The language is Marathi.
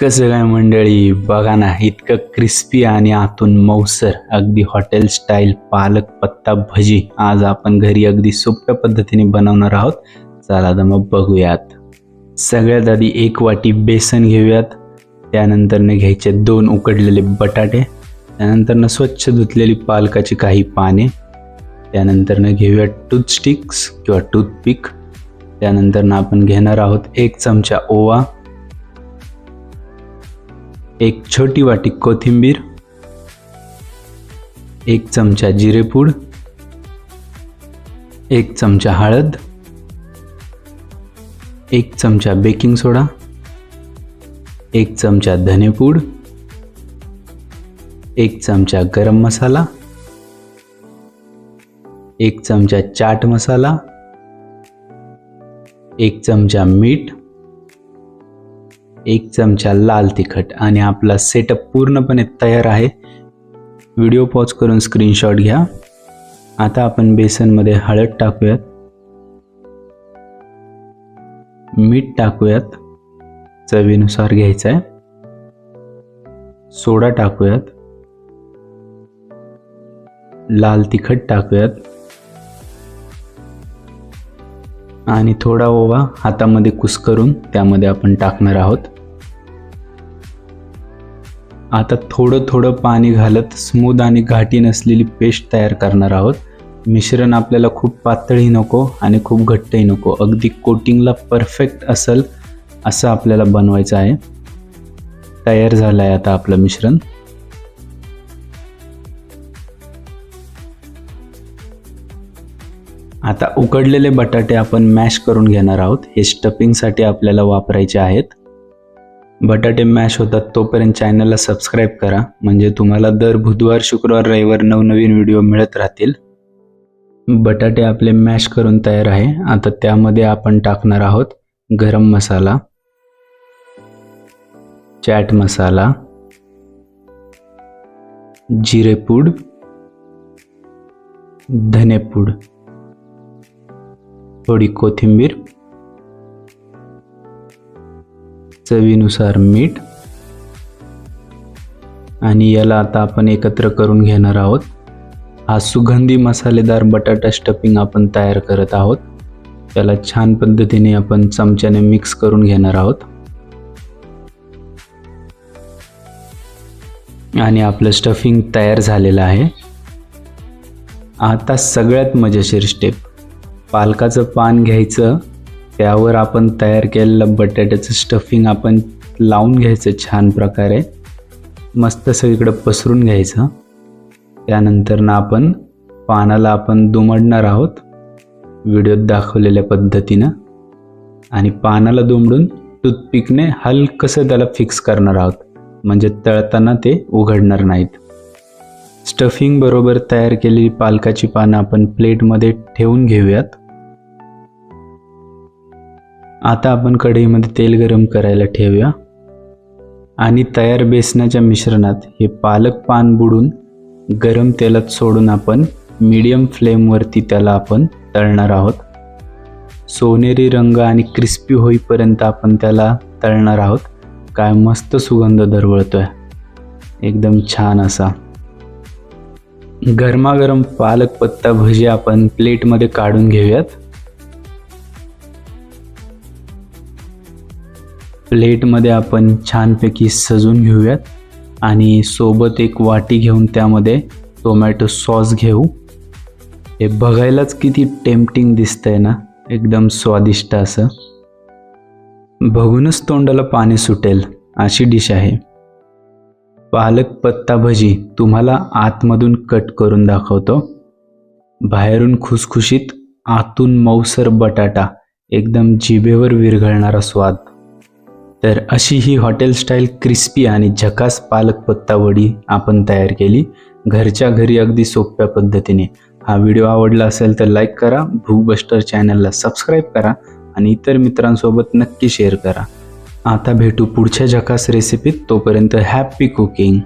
कसं काय मंडळी? बघा ना इतकं क्रिस्पी आणि आतून मऊसर अगदी हॉटेल स्टाईल पालक पत्ता भजी आज आपण घरी अगदी सोप्या पद्धतीने बनवणार आहोत. चला तर मग बघूयात. सगळ्यात आधी एक वाटी बेसन घेऊयात. त्यानंतरनं घ्यायचे दोन उकडलेले बटाटे. त्यानंतरनं स्वच्छ धुतलेली पालकाची काही पाने. त्यानंतरनं घेऊया टूथस्टिक्स किंवा टूथपिक त्यानंतरनं आपण घेणार आहोत एक चमचा ओवा. एक छोटी वाटी कोथिंबीर एक चमचा जिरेपूड एक चमचा हळद एक चमचा बेकिंग सोडा एक चमचा धनेपूड एक चमचा गरम मसाला एक चमचा चाट मसाला एक चमचा मीठ एक चमचा लाल तिखट आणि आपला सेटअप पूर्णपणे तयार आहे. व्हिडिओ पॉज करून स्क्रीनशॉट घ्या. आता आपण बेसनमध्ये हळद टाकूयात. मीठ टाकूयात. चवीनुसार घ्यायचं आहे सोडा टाकूयात. लाल तिखट टाकूयात. आणि थोडा ओवा हातामध्ये कुस्करून त्यामध्ये आपण टाकणार आहोत. आता थोडं थोडं पाणी घालत स्मूद आणि घाटी नसलेली पेस्ट तयार करणार आहोत. मिश्रण आपल्याला खूप पातळही नको आणि खूप घट्टही नको. अगदी कोटिंगला परफेक्ट असेल असं आपल्याला बनवायचं आहे. तयार झालं आहे आता आपलं मिश्रण. आता उकडलेले बटाटे आपण मॅश करून घेणार आहोत. हे स्टपिंगसाठी आपल्याला वापरायचे आहेत. बटाटे मॅश होतात तोपर्यंत चॅनलला सबस्क्राईब करा. म्हणजे तुम्हाला दर बुधवार शुक्रवार रविवार नवनवीन व्हिडिओ मिळत राहतील. बटाटे आपले मॅश करून तयार आहे. आता त्यामध्ये आपण टाकणार आहोत गरम मसाला चॅट मसाला जिरेपूड धनेपूड थोडी कोथिंबीर चवीनुसार मीठ. आणि याला आता आपण एकत्र करून घेणार आहोत. हा सुगंधी मसालेदार बटाटा स्टफिंग आपण तयार करत आहोत. त्याला छान पद्धतीने आपण चमच्याने मिक्स करून घेणार आहोत. आणि आपलं स्टफिंग तयार झालेलं आहे. आता सगळ्यात मजेशीर स्टेप पालकाचं पान घ्यायचं. त्यावर आपण तयार केलेलं बटाट्याचं स्टफिंग आपण लावून घ्यायचं छान प्रकारे. मस्त सगळीकडं पसरून घ्यायचं. त्यानंतर ना आपण पानाला आपण दुमडणार आहोत. व्हिडिओत दाखवलेल्या पद्धतीनं. आणि पानाला दुमडून टूथपिकने हलकंसं त्याला फिक्स करणार आहोत. म्हणजे तळताना ते उघडणार नाहीत. स्टफिंग बरोबर तयार केलेली पालकाची पानं आपण प्लेटमध्ये ठेवून घेऊयात. आता आपण कढईमध्ये तेल गरम करायला ठेवूया. आणि तयार बेसनाच्या मिश्रणात हे पालक पान बुडून गरम तेलात सोडून आपण मीडियम फ्लेमवरती त्याला आपण तळणार आहोत. सोनेरी रंग आणि क्रिस्पी होईपर्यंत आपण त्याला तळणार आहोत. काय मस्त सुगंध दरवळतोय. एकदम छान असा. गरमागरम पालक पत्ता भजी आपण प्लेटमध्ये काढून घेऊयात. प्लेटमध्ये आपण छानपैकी सजून घेऊयात आणि सोबत एक वाटी घेऊन त्यामध्ये टोमॅटो सॉस घेऊ. हे बघायलाच किती टेम्पटिंग दिसतंय ना एकदम स्वादिष्ट असं. बघूनच तोंडाला पाणी सुटेल अशी डिश आहे. पालक पत्ता भजी तुम्हाला आतमधून कट करून दाखवतो. बाहेरून खुसखुशीत आतून मऊसर बटाटा एकदम जिभेवर विरघळणारा स्वाद. तर अशी ही हॉटेल स्टाईल क्रिस्पी आणि झकास पालक पत्ता वडी आपण तयार केली. घरच्या घरी अगदी सोप्या पद्धतीने. हा व्हिडिओ आवडला असेल तर लाईक करा भूबस्टर चॅनलला सबस्क्राईब करा आणि इतर मित्रांसोबत नक्की शेअर करा. आता भेटू पुढच्या झकास रेसिपीत. तोपर्यंत हॅपी कुकिंग